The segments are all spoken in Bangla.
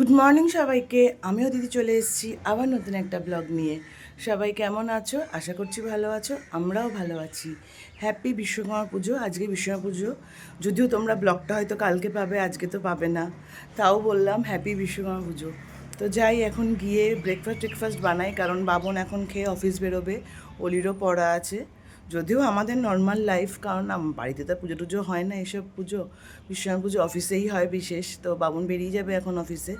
গুড মর্নিং সবাইকে। আমিও দিদি চলে এসেছি আবার নতুন একটা ব্লগ নিয়ে। সবাই কেমন আছো? আশা করছি ভালো আছো। আমরাও ভালো আছি। হ্যাপি বিশ্বকর্মা পুজো। আজকে বিশ্বকর্মা পুজো। যদিও তোমরা ব্লগটা হয়তো কালকে পাবে, আজকে তো পাবে না। তাও বললাম হ্যাপি বিশ্বকর্মা পুজো। তো যাই, এখন গিয়ে ব্রেকফাস্ট টেকফাস্ট বানাই। কারণ বাবন এখন খেয়ে অফিস বেরোবে। অলিরও পড়া আছে। যদিও আমাদের নর্মাল লাইফ কারণ বাড়িতে তো পুজো টুজো হয় না এসব পুজো। বিশ্বকর্মা পুজো অফিসেই হয় বিশেষ, তো বাবন বেরিয়ে যাবে এখন অফিসে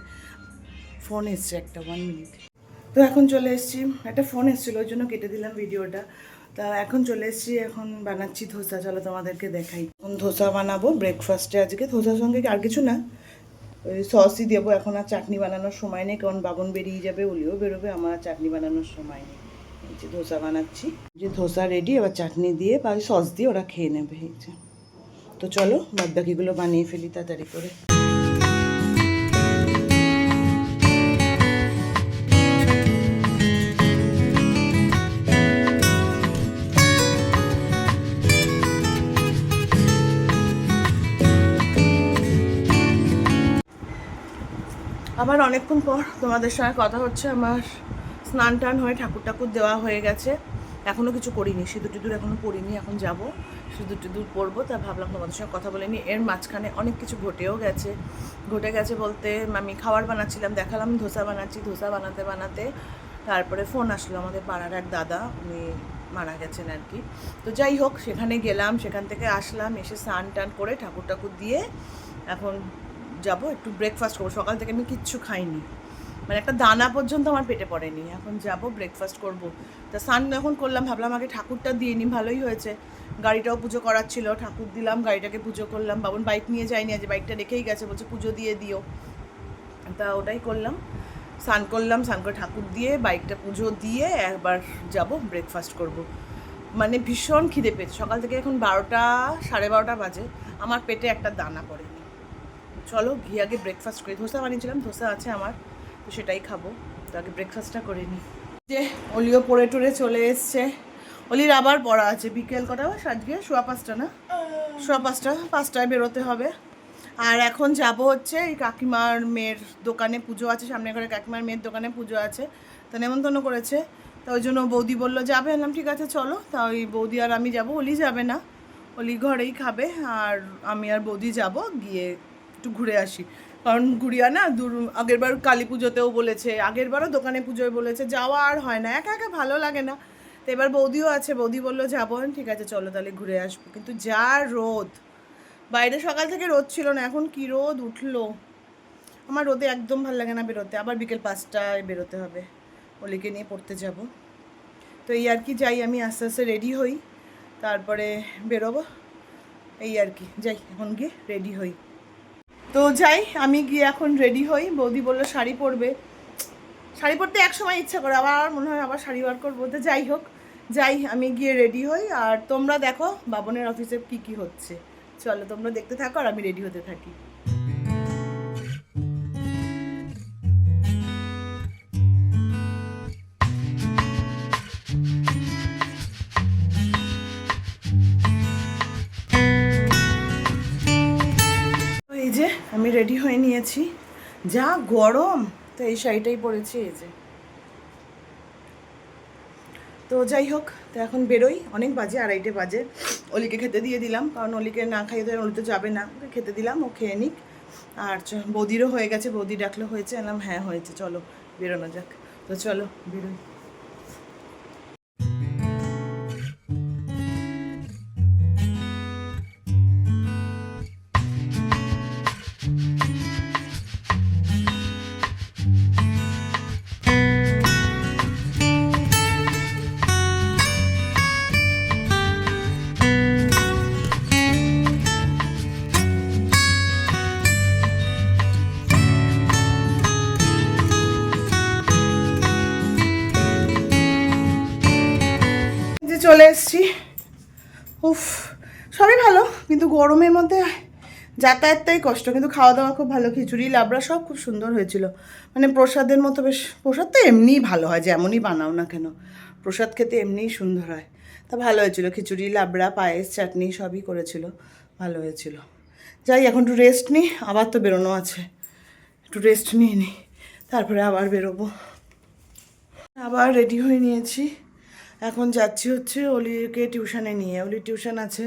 ফোন এসছে একটা ওয়ান মিনিট তো এখন চলে এসেছি, একটা ফোন এসেছিল, ওই জন্য কেটে দিলাম ভিডিওটা তা এখন চলে এসেছি, এখন বানাচ্ছি ধোসা, চলো তোমাদেরকে দেখাই। এখন ধোসা বানাবো ব্রেকফাস্টে আজকে। ধোসার সঙ্গে আর কিছু না, ওই সসই দেবো। এখন আর চাটনি বানানোর সময় নেই, কারণ বাবন বেরিয়ে যাবে ওলিও বেরোবে, আমার চাটনি বানানোর সময় নেই। যে ধোসা বানাচ্ছি। যে ধোসা রেডি এবার চাটনি দিয়ে বা সস দিয়ে ওরা খেয়ে নেবে এই যে। তো চলো বাদ বাকিগুলো বানিয়ে ফেলি তাড়াতাড়ি করে। আবার অনেকক্ষণ পর তোমাদের সঙ্গে কথা হচ্ছে আমার স্নান টান হয়ে ঠাকুর ঠাকুর দেওয়া হয়ে গেছে। এখনও কিছু করিনি, সিঁদুর টিঁদুর এখনও পরিনি এখন যাব। সিঁদুর টিঁদুর পরবো তা ভাবলাম তোমাদের সঙ্গে কথা বলে এর মাঝখানে অনেক কিছু ঘটেও গেছে। ঘটে গেছে বলতে আমি খাবার বানাচ্ছিলাম, দেখালাম, ধোসা বানাচ্ছি, ধোসা বানাতে বানাতে তারপরে ফোন আসলো আমাদের পাড়ার এক দাদা, উনি মারা গেছেন আর কি। তো যাই হোক, সেখানে গেলাম, সেখান থেকে আসলাম, এসে স্নান টান করে ঠাকুর ঠাকুর দিয়ে এখন যাব, একটু ব্রেকফাস্ট করব। সকাল থেকে আমি কিচ্ছু খাইনি। মানে একটা দানা পর্যন্ত আমার পেটে পড়েনি। এখন যাব ব্রেকফাস্ট করব। তা স্নান এখন করলাম, ভাবলাম আগে ঠাকুরটা দিয়ে নিই ভালোই হয়েছে। গাড়িটাও পুজো করার ছিল, ঠাকুর দিলাম, গাড়িটাকে পুজো করলাম। বাবুন বাইক নিয়ে যায়নি, আজ বাইকটা রেখেই গেছে, বলছে পুজো দিয়ে দিও। তা ওটাই করলাম। স্নান করলাম, স্নান করে ঠাকুর দিয়ে বাইকটা পুজো দিয়ে একবার যাব ব্রেকফাস্ট করব। মানে ভীষণ খিদে পেয়েছে। সকাল থেকে এখন বারোটা, সাড়ে বারোটা বাজে। আমার পেটে একটা দানা পড়েনি। চলো গিয়ে আগে ব্রেকফাস্ট করি। ধোসা বানিয়েছিলাম, ধোসা আছে আমার। তো সেটাই খাব। তো আগে ব্রেকফাস্টটা করে নিই। যে অলিও পরে টরে চলে এসছে। অলির আবার পড়া আছে, বিকেল কটা আজকে সোয়া পাঁচটা না? সোয়া পাঁচটা, পাঁচটায় বেরোতে হবে। আর এখন যাব হচ্ছে এই কাকিমার মেয়ের দোকানে, পুজো আছে, সামনে ঘরে কাকিমার মেয়ের দোকানে পুজো আছে। তা নেমন্তন্ন করেছে। তা ওই জন্য বৌদি বলল, যাবে? এলাম ঠিক আছে, চলো। তা ওই বৌদি আর আমি যাব। অলি যাবে না। অলি ঘরেই খাবে। আর আমি আর বৌদি যাব, গিয়ে একটু ঘুরে আসি। কারণ গুড়িয়া না দূর, আগেরবার কালী পুজোতেও বলেছে, আগেরবারও দোকানে পুজোয় বলেছে, যাওয়া আর হয় না, একা একা ভালো লাগে না। তো এবার বৌদিও আছে, বৌদি বলল, যাব, ঠিক আছে, চলো তাহলে ঘুরে আসব। কিন্তু যা রোদ, বাইরে সকাল থেকে রোদ ছিল না, এখন কি রোদ উঠল? আমার রোদে একদম ভালো লাগে না বেরোতে, আবার বিকেল পাঁচটায় বেরোতে হবে, অলিকে নিয়ে পড়তে যাব। তো এই আর কি, যাই, আমি আস্তে আস্তে রেডি হই, তারপরে বেরোবো, এই আর কি, যাই, এখন গিয়ে রেডি হই। তো যাই, আমি গিয়ে এখন রেডি হই। বৌদি বলল, শাড়ি পরবে। শাড়ি পরতে এক সময় ইচ্ছা করে, আবার মনে হয় আবার শাড়ি বার করব। তো যাই হোক, যাই, আমি গিয়ে রেডি হই। আর তোমরা দেখো বাবনের অফিসে কি কি হচ্ছে। চলো তোমরা দেখতে থাকো আর আমি রেডি হতে থাকি। রেডি হয়ে নিয়েছি। যা গরম। তো এই শাড়িটাই পরেছি, এই যে। তো যাই হোক, তো এখন বেরোই। অনেক বাজে, আড়াইটে বাজে। অলিকে খেতে দিয়ে দিলাম, কারণ অলিকে না খাইয়ে তো অলি তো যাবে না। ওকে খেতে দিলাম, ও খেয়ে নিক। আর বৌদিরও হয়ে গেছে, বৌদি ডাকলে হয়েছে এলাম হ্যাঁ হয়েছে, চলো, বেরোনো যাক। তো চলো, বেরোই। গরমের মধ্যে যাতায়াতটাই কষ্ট, কিন্তু খাওয়া দাওয়া খুব ভালো, খিচুড়ি, লাবড়া সব খুব সুন্দর হয়েছিল। মানে প্রসাদের মতো বেশ, প্রসাদ তো এমনিই ভালো হয়, যেমনই বানাও না কেন। প্রসাদ খেতে এমনিই সুন্দর হয়। তা ভালো হয়েছিল, খিচুড়ি, লাবড়া, পায়েস, চাটনি সবই করেছিল, ভালো হয়েছিল। যাই, এখন একটু রেস্ট নিই, আবার তো বেরোনো আছে। একটু রেস্ট নিয়ে নিই, তারপরে আবার বেরোবো। আবার রেডি হয়ে নিয়েছি। এখন যাচ্ছি হচ্ছে অলিকে টিউশনে নিয়ে। অলি টিউশন আছে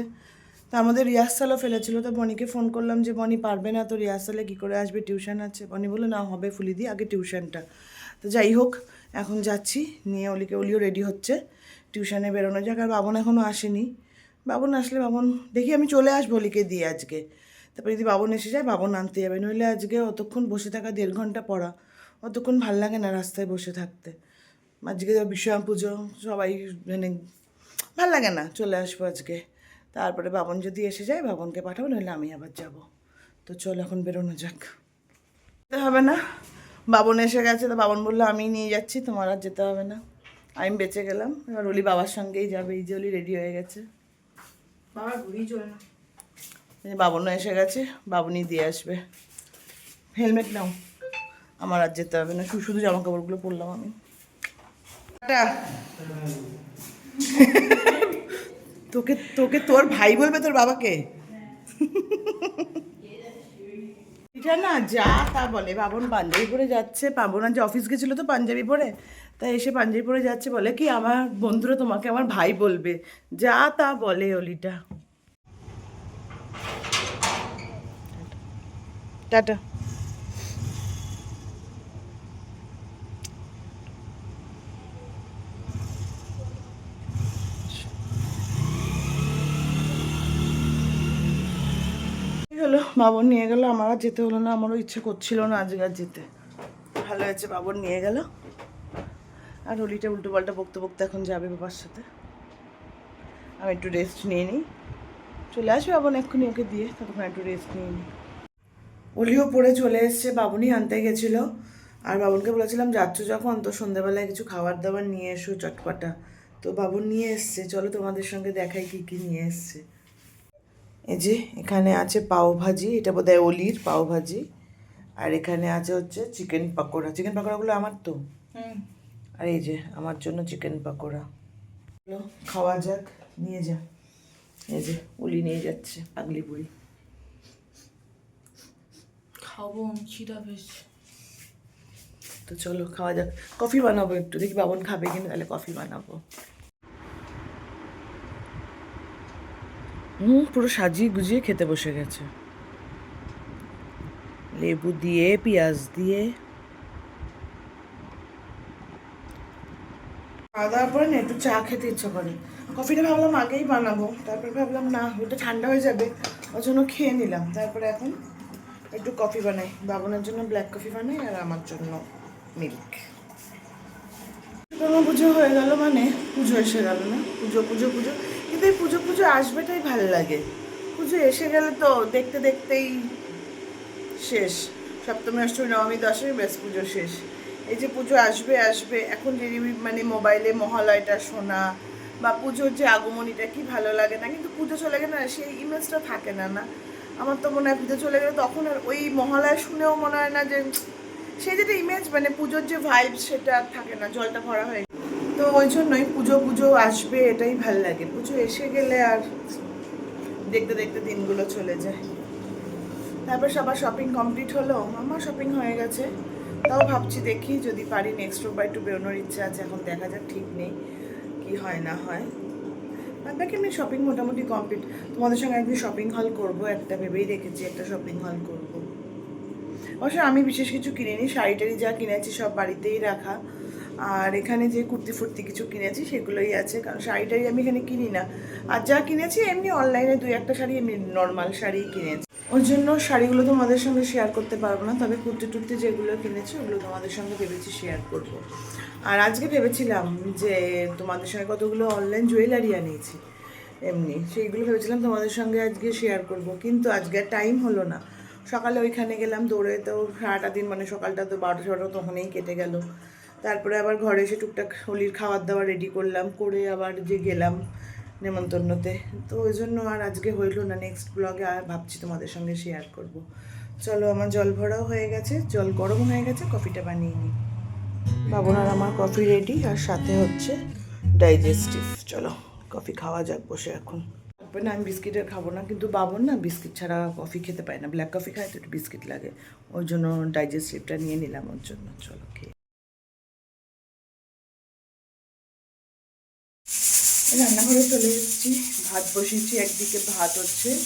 তার মধ্যে রিহার্সালও ফেলেছিল, তো বনিকে ফোন করলাম যে, বনি, পারবে না, তো রিহার্সালে কী করে আসবে? টিউশন আছে। বনি বলল, না, হবে, ফুলি দি, আগে টিউশনটা। তো যাই হোক, এখন যাচ্ছি, নিয়ে অলিকে, অলিও রেডি হচ্ছে, টিউশনে বেরোনো যাক, আর বাবন এখনও আসেনি। বাবন আসলে, বাবন, দেখি আমি চলে আসব অলিকে দিয়ে আজকে। তারপরে যদি বাবন এসে যায়, বাবন আনতে যাবে, নইলে আজকে অতক্ষণ বসে থাকা দেড় ঘণ্টা পড়া। অতক্ষণ ভালো লাগে না রাস্তায় বসে থাকতে। আজকে তো বিশ্বরাম পুজো, সবাই মানে ভালো লাগে না, চলে আসব আজকে। তারপরে বাবন যদি এসে যায় বাবনকে পাঠাবো নইলে আমি আবার যাব। তো চল এখন বেরোনো যাক। যেতে হবে না। বাবন এসে গেছে তো বাবন বলল আমি নিয়ে যাচ্ছি তোমার আর যেতে হবে না। আমি বেঁচে গেলাম। এবার অলি বাবার সঙ্গেই যাবে। এই যে অলি রেডি হয়ে গেছে। বাবা ঘুরিয়ে চলে না বাবনও এসে গেছে বাবনই দিয়ে আসবে। হেলমেট নাও। আমার আর যেতে হবে না। শুধু শুধু জামা কাপড়গুলো পরলাম আমি। টাটা। তোকে তোকে তোর ভাই বলবে তোর বাবাকে? এটা না যা তা বলে, বাবন পাঞ্জাবি পরে যাচ্ছে, পাবন যে অফিস গেছিল তো পাঞ্জাবি পরে তাই এসে পাঞ্জাবি পরে যাচ্ছে, বলে কি আমার বন্ধুরা তোমাকে আমার ভাই বলবে। যা তা বলে অলিটা। টাটা এই হলো বাবন নিয়ে গেল, আমার আর যেতে হলো না, আমারও ইচ্ছে করছিল না আজকে আর যেতে। ভালো হয়েছে, বাবন নিয়ে গেল। আর হোলিটা উল্টো পাল্টা বকতে বকতে এখন যাবে বাবার সাথে। আমি একটু রেস্ট নিয়ে নিই। চলে আসবে বাবন এক্ষুনি ওকে দিয়ে তখন একটু রেস্ট নিয়ে নিই। অলিও পরে চলে এসছে বাবুনি আনতে গেছিল। আর বাবুনকে বলেছিলাম, যাচ্ছ যখন, তো সন্ধ্যাবেলায় কিছু খাবার দাবার নিয়ে এসো চটপাটা। তো বাবুন নিয়ে এসছে, চলো তোমাদের সঙ্গে দেখাই কি কি নিয়ে এসছে। এই যে এখানে আছে পাও ভাজি এটা বোধহয় অলির পাও ভাজি। আর এখানে আছে হচ্ছে চিকেন পাকোড়া। চিকেন পাকোড়াগুলো আমার তো। হুম। আর এই যে আমার জন্য চিকেন পাকোড়া। খাওয়া যাক নিয়ে যা। এই যে উলি নিয়ে যাচ্ছে পাগলি বুড়ি। খাব খিদা বেশ তো চলো খাওয়া যাক। কফি বানাবো একটু দেখি বাবন খাবে কিনা তাহলে কফি বানাবো। পুরো সাজিয়ে গুজিয়ে খেতে বসে গেছে। লেবু দিয়ে, পেঁয়াজ দিয়ে। খাওয়া দাওয়ার পরে না, একটু চা খেতে ইচ্ছা করে। কফিটা ভাবলাম আগেই বানাবো, তারপর ভাবলাম না, ওটা ঠান্ডা হয়ে যাবে ওই জন্য খেয়ে নিলাম। তারপরে এখন একটু কফি বানাই, বাবনের জন্য ব্ল্যাক কফি বানাই আর আমার জন্য মিল্ক। বিশ্বকর্মা পুজো হয়ে গেল মানে পুজো এসে গেল না? পুজো পুজো পুজো। এই পুজো পুজো আসবেটাই ভালো লাগে। পুজো এসে গেলে তো দেখতে দেখতেই শেষ। সপ্তমী, অষ্টমী, নবমী, দশমী, ব্যাস পুজো শেষ। এই যে পুজো আসবে আসবে, এখন যে মানে মোবাইলে মহালয়টা শোনা বা পুজোর যে আগমনীটা কি ভালো লাগে না, কিন্তু পুজো চলে গেলে না, সেই ইমেজটা থাকে না না। আমার তো মনে হয় পুজো চলে গেলে তখন আর ওই মহালয় শুনেও মনে হয় না যে, সেই যেটা ইমেজ মানে পুজোর যে ভাইব সেটা থাকে না, জলটা ভরা হয়ে। তো ওই জন্যই পুজো পুজো আসবে, এটাই ভালো লাগে। পুজো এসে গেলে আর দেখতে দেখতে দিনগুলো চলে যায়। তারপর সবার শপিং কমপ্লিট হলো আমার শপিং হয়ে গেছে। তাও ভাবছি দেখি, যদি পারি নেক্সট রোববার একটু বেরোনোর ইচ্ছা আছে, এখন দেখা যাক ঠিক নেই, কি হয় না হয়। আর বাকি আমি শপিং মোটামুটি কমপ্লিট তোমাদের সঙ্গে একদিন শপিং হল করব, একটা ভেবেই রেখেছি, একটা শপিং হল করব। অবশ্য আমি বিশেষ কিছু কিনিনি শাড়ি টাড়ি যা কিনেছি সব বাড়িতেই রাখা। আর এখানে যে কুর্তি ফুর্তি কিছু কিনেছি, সেগুলোই আছে, কারণ শাড়িটাই আমি এখানে কিনি না। আর যা কিনেছি, এমনি অনলাইনে দুই একটা শাড়ি এমনি নর্মাল শাড়ি কিনেছি। ওর জন্য শাড়িগুলো তোমাদের সঙ্গে শেয়ার করতে পারব না, তবে কুর্তি টুর্তি যেগুলো কিনেছি, ওগুলো তোমাদের সঙ্গে ভেবেছি শেয়ার করব। আর আজকে ভেবেছিলাম যে তোমাদের সঙ্গে কতগুলো অনলাইন জুয়েলারি আনিয়েছি, এমনি সেইগুলো ভেবেছিলাম তোমাদের সঙ্গে আজকে শেয়ার করব, কিন্তু আজকে টাইম হলো না। সকালে ওইখানে গেলাম, দৌড়ে তো সারাটা দিন মানে সকালটা তো বারোটা ছটা তখনই কেটে গেল। তারপরে আবার ঘরে এসে টুকটাক হোলির খাবার দাবার রেডি করলাম, করে আবার যে গেলাম নেমন্তন্নতে। তো ওই জন্য আর আজকে হইল না নেক্সট ব্লগে আর ভাবছি তোমাদের সঙ্গে শেয়ার করব। চলো, আমার জল ভরাও হয়ে গেছে, জল গরম হয়ে গেছে কফিটা বানিয়ে নিই। বাবনার আমার কফি রেডি আর সাথে হচ্ছে ডাইজেস্টিভ চলো কফি খাওয়া যাক, বসে এখন। হবে না, আমি বিস্কিটের খাব না, কিন্তু বাবন না বিস্কিট ছাড়া কফি খেতে পায় না। ব্ল্যাক কফি খায় তো একটু বিস্কিট লাগে। ওই জন্য ডাইজেস্টিভটা নিয়ে নিলাম ওর জন্য। চলো, খেয়ে রান্নাঘরে চলে এসেছি। ভাত বসিয়েছি, একদিকে ভাত হচ্ছে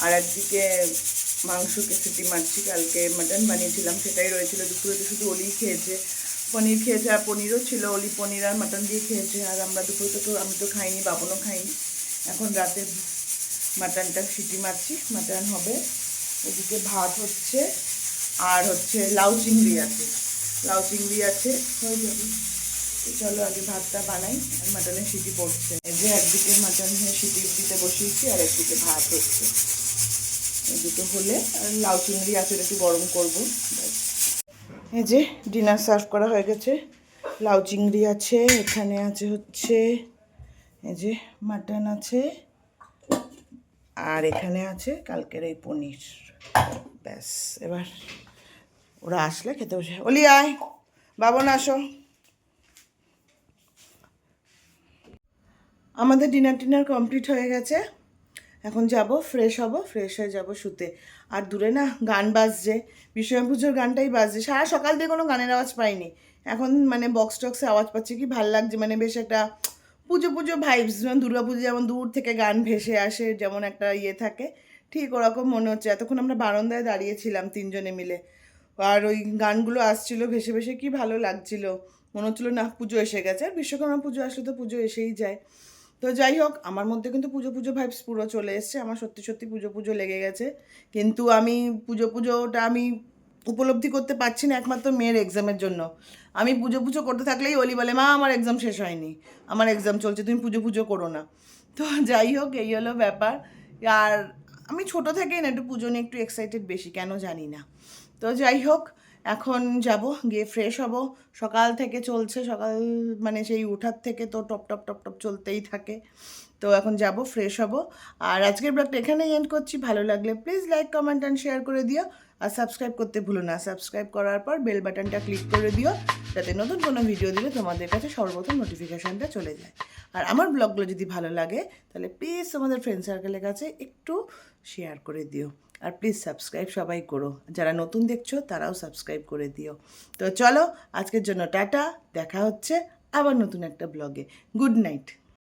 আর একদিকে মাংসকে সিটি মারছি। কালকে মাটন বানিয়েছিলাম, সেটাই রয়েছিল। দুপুরে তো শুধু ওলি খেয়েছে, পনির খেয়েছে আর পনিরও ছিল। ওলি পনির আর মাটন দিয়ে খেয়েছে। আর আমরা দুপুরে তো, আমি তো খাইনি, বাবনও খাইনি। এখন রাতে মাটনটা সিটি মারছি। মাটন হবে। ওদিকে ভাত হচ্ছে আর হচ্ছে লাউ চিংড়ি আছে। লাউ চিংড়ি আছে। হয়ে যাবে। চলো আগে ভাতটা বানাই। মাটনের সিটি পড়ছে। এই যে একদিকে মাটন সিটি দিতে বসিয়েছি, আর একদিকে ভাত হচ্ছে। দুটো হলে, আর লাউ চিংড়ি আছে একটু গরম করব। এই যে ডিনার সার্ভ করা হয়ে গেছে। লাউ চিংড়ি আছে, এখানে আছে হচ্ছে, এই যে মাটন আছে, আর এখানে আছে কালকের এই পনির। ব্যাস, এবার ওরা আসলে খেতে বসে। ওলি আয়, বাবন আসো। আমাদের ডিনার টিনার কমপ্লিট হয়ে গেছে। এখন যাব ফ্রেশ হব ফ্রেশ হয়ে যাব শুতে। আর দূরে না গান বাজছে। বিশ্বনাথ পুজোর গানটাই বাজছে। সারা সকাল থেকে কোনো গানের আওয়াজ পাইনি। এখন মানে বক্স টক্সে আওয়াজ পাচ্ছি কি, ভালো লাগছে। মানে বেশ একটা পুজো পুজো ভাইবস যেমন দুর্গা পুজো যেমন দূর থেকে গান ভেসে আসে, যেমন একটা ইয়ে থাকে, ঠিক ওরকম মনে হচ্ছে। এতক্ষণ আমরা বারান্দায় দাঁড়িয়েছিলাম তিনজনে মিলে। আর ওই গানগুলো আসছিল, ভেসে ভেসে কি ভালো লাগছিল। মনে হচ্ছিল না পুজো এসে গেছে। আর বিশ্বকর্মা পুজো আসলে তো পুজো এসেই যায়। তো যাই হোক, আমার মধ্যে কিন্তু পুজো পুজো ভাইবস পুরো চলে এসছে। আমার সত্যি সত্যি পুজো পুজো লেগে গেছে। কিন্তু আমি পুজো পুজোটা আমি উপলব্ধি করতে পারছি না একমাত্র মেয়ের এক্সামের জন্য। আমি পুজো পুজো করতে থাকলেই অলি বলে, মা, আমার এক্সাম শেষ হয়নি। আমার এক্সাম চলছে, তুমি পুজো পুজো করো না। তো যাই হোক, এই হলো ব্যাপার। আর আমি ছোট থেকেই না, একটু পুজো নিয়ে একটু এক্সাইটেড বেশি, কেন জানি না। তো যাই হোক এখন যাব, গিয়ে ফ্রেশ হব। সকাল থেকে চলছে, সকাল মানে সেই উঠার থেকে তো টপ টপ টপ টপ চলতেই থাকে। তো এখন যাব ফ্রেশ হব। আর আজকের ব্লগটা এখানেই এন্ড করছি। ভালো লাগলে please like comment and share করে দিও। আর সাবস্ক্রাইব করতে ভুলো না। সাবস্ক্রাইব করার পর বেল বাটনটা ক্লিক করে দিও, যাতে নতুন কোনো ভিডিও দিলে তোমাদের কাছে সর্বপ্রথম নোটিফিকেশানটা চলে যায়। আর আমার ব্লগগুলো যদি ভালো লাগে, তাহলে প্লিজ তোমাদের ফ্রেন্ড সার্কেলের কাছে একটু শেয়ার করে দিও। আর প্লিজ সাবস্ক্রাইব সবাই করো। যারা নতুন দেখছ, তারাও সাবস্ক্রাইব করে দিও। তো চলো, আজকের জন্য টাটা, দেখা হচ্ছে আবার নতুন একটা ব্লগে গুড নাইট